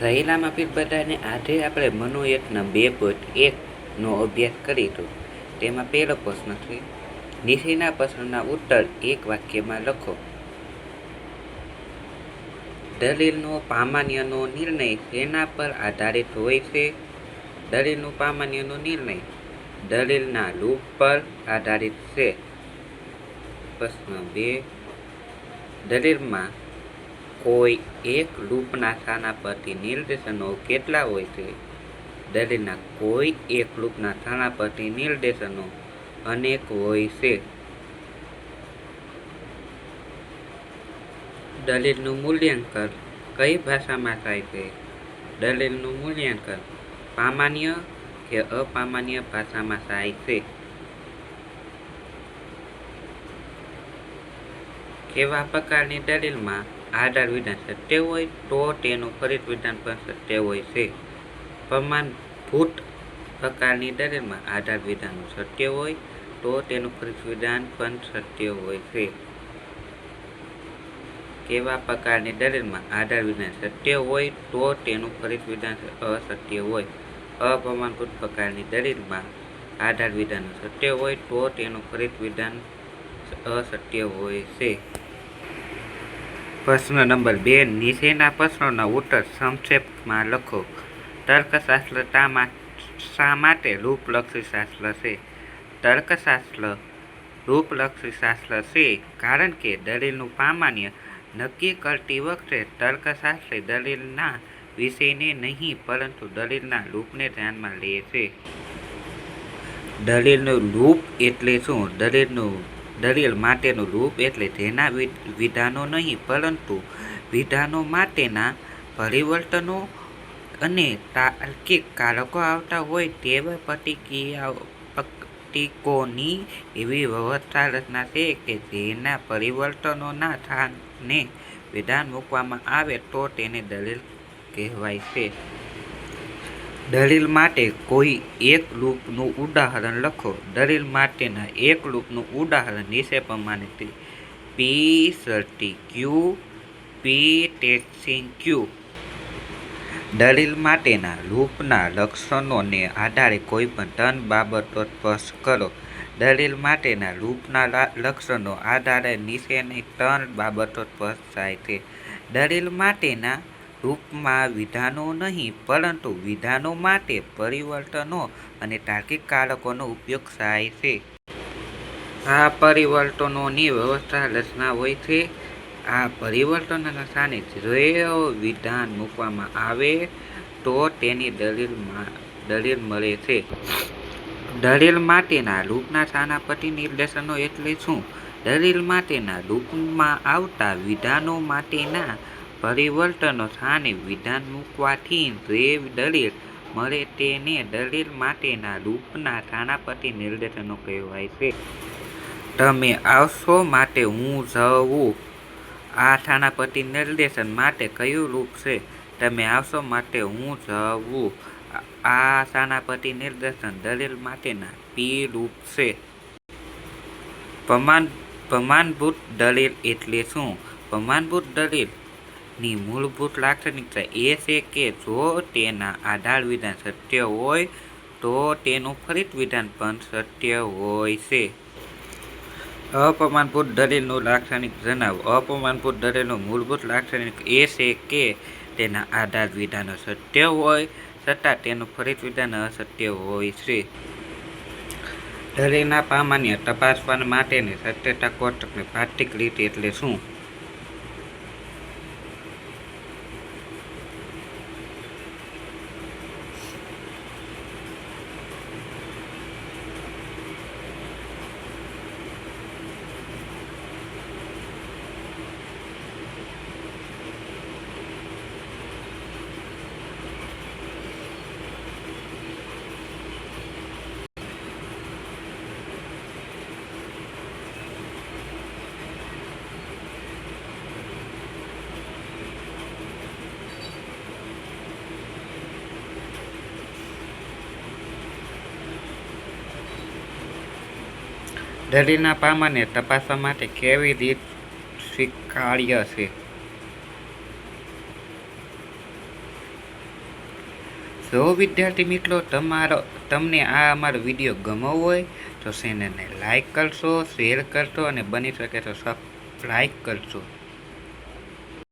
સહેલામાં ફીર બધાને આજે આપણે મનોયત્ન બે પોઈન્ટ એકનો અભ્યાસ કરીશું. તેમાં પહેલો પ્રશ્ન છે, નીચેના પ્રશ્નના ઉત્તર એક વાક્યમાં લખો. દલીલનો પામાન્યનો નિર્ણય શેના પર આધારિત હોય છે? દલીલનો પામાન્યનો નિર્ણય દલીલના લૂપ પર આધારિત છે. પ્રશ્ન બે, દલીલમાં કોઈ એક લૂપના સ્થાના પરથી નિર્દેશનો કેટલા હોય છે? દલીલના, કોઈ એક લૂપના સ્થાના પરથી નિર્દેશનો અનેક હોય છે. દલીલનું મૂલ્યાંકન કઈ ભાષામાં થાય છે? દલીલનું મૂલ્યાંકન સામાન્ય કે અપામાન્ય ભાષામાં થાય છે? કેવા પ્રકારની દલીલમાં આધાર વિધાન સત્ય હોય તો તેનું ફરિત વિધાન પણ સત્ય હોય છે. પ્રમાણભૂત પ્રકારની દરેકમાં આધાર વિધાન સત્ય હોય તો તેનું ફરિત વિધાન પણ સત્ય હોય છે. કેવા પ્રકારની દરેકમાં આધાર વિધાન સત્ય હોય તો તેનું ફરિત વિધાન અસત્ય હોય અપ્રમાણભૂત પ્રકારની દરેકમાં આધાર વિધાન સત્ય હોય તો તેનું ફરિત વિધાન અસત્ય હોય છે. પ્રશ્ન નંબર બે, નીચેના પ્રશ્નોના ઉત્તર સંક્ષેપમાં લખો. તર્કશાસ્ત્રતામાં શા માટે રૂપલક્ષી શાસ્ત્ર છે? તર્કશાસ્ત્ર રૂપલક્ષી શાસ્ત્ર છે કારણ કે દલીલનું પ્રામાણ્ય નક્કી કરતી વખતે તર્કશાસ્ત્રી દલીલના વિષયને નહીં, પરંતુ દલીલના રૂપને ધ્યાનમાં લે છે. દલીલનું લૂપ એટલે શું? દલીલનું દલીલ માટેનું રૂપ એટલે જેના વિધાનો નહીં, પરંતુ વિધાનો માટેના પરિવર્તનો અને તાર્કિક કારકો આવતા હોય તેવા પ્રતિક્રિયાઓ, પ્રતિકોની એવી વ્યવસ્થા રચના છે કે જેના પરિવર્તનોના સ્થાને વિધાન મૂકવામાં આવે તો તેને દલીલ કહેવાય છે. દલીલ માટે કોઈ એક લૂપનું ઉદાહરણ લખો. દલીલ માટેના એક લૂપનું ઉદાહરણ નીચે પ્રમાણે છે પી સર્ટી ક્યુ પી ટેક્સિંગ ક્યુ દલીલ માટેના લૂપના લક્ષણોને આધારે કોઈપણ ત્રણ બાબતો સ્પષ્ટ કરો. દલીલ માટેના લૂપના લક્ષણો આધારે નીચેની ત્રણ બાબતો સ્પષ્ટ થાય છે. દલીલ માટેના લૂપમાં વિધાનો નહીં, પરંતુ વિધાનો માટે પરિવર્તનો અને તાર્કિક કારકોનો ઉપયોગ થાય છે. આ પરિવર્તનોની વ્યવસ્થા રચના હોય છે. આ પરિવર્તનોના સ્થાને જો વિધાન મૂકવામાં આવે તો તેની દલીલમાં દલીલ મળે છે. દલીલ માટેના રૂપના સ્થાનાપતિ નિર્દેશનો એટલે શું? દલીલ માટેના રૂપમાં આવતા વિધાનો માટેના પરિવર્તનો સામે વિધાન મૂકવાથી જે દલીલ મળે તેને દલીલ માટેના રૂપના સ્થાનાપતિ નિર્દેશનો કહેવાય છે. તમે આવશો માટે હું જવું. આ થાનાપતિ નિર્દેશન માટે કયું રૂપ છે? તમે આવશો માટે હું જવું. આ થાનાપતિ નિર્દેશન દલીલ માટેના પી રૂપ છે. પ્રમાણ, પ્રમાણભૂત દલીલ એટલે શું? પ્રમાણભૂત દલીલની મૂળભૂત લાક્ષણિકતા એ છે કે જો તેના આધાર વિધાન સત્ય હોય, તો તેનું ફલિત વિધાન પણ સત્ય હોય છે. અપમાનભૂત દલીલનું લાક્ષણિક જણાવો. અપમાનભૂત દલીલનું મૂળભૂત લાક્ષણિક એ છે કે તેના આધાર વિધાનો સત્ય હોય, છતાં તેનું ફલિત વિધાન અસત્ય હોય છે. દલીલના પામાન્ય તપાસવા માટેની સત્યતા કોષ્ટકની ભાતિક રીત એટલે શું? દલીલના પામાને તપાસવા માટે કેવી રીત સ્વીકાર્ય છે? જો વિદ્યાર્થી મિત્રો તમારો, તમને આ અમારો વીડિયો ગમો હોય, તો ચેનલને લાઈક કરશો, શેર કરશો અને બની શકે તો સબસ્ક્રાઈબ કરશો.